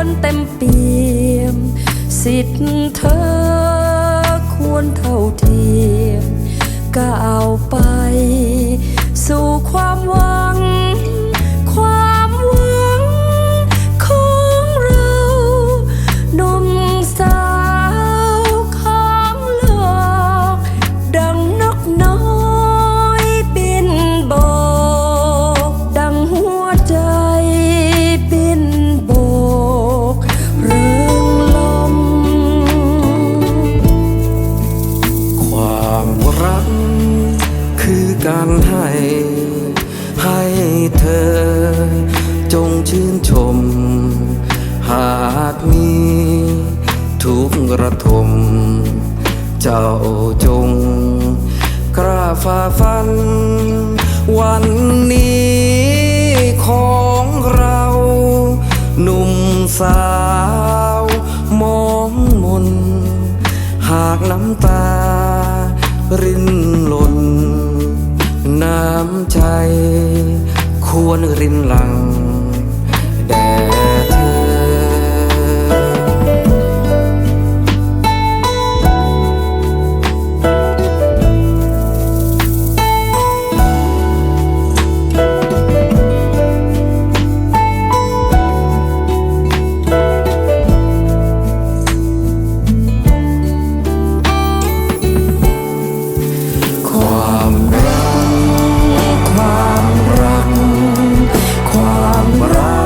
คเต็มเปี่ยม สิทธิ์เธอควรเท่าเทียมก้าวไป สู่ความหวัง การให้ ให้เธอ จงชื่นชม หากมีทุกระทม เจ้าจง กล้าฝ่าฟัน วันนี้ของเรา หนุ่มสาว มองมน หากน้ำตารินหล่น น้ำใจ ควรรินหลังแดด Lord.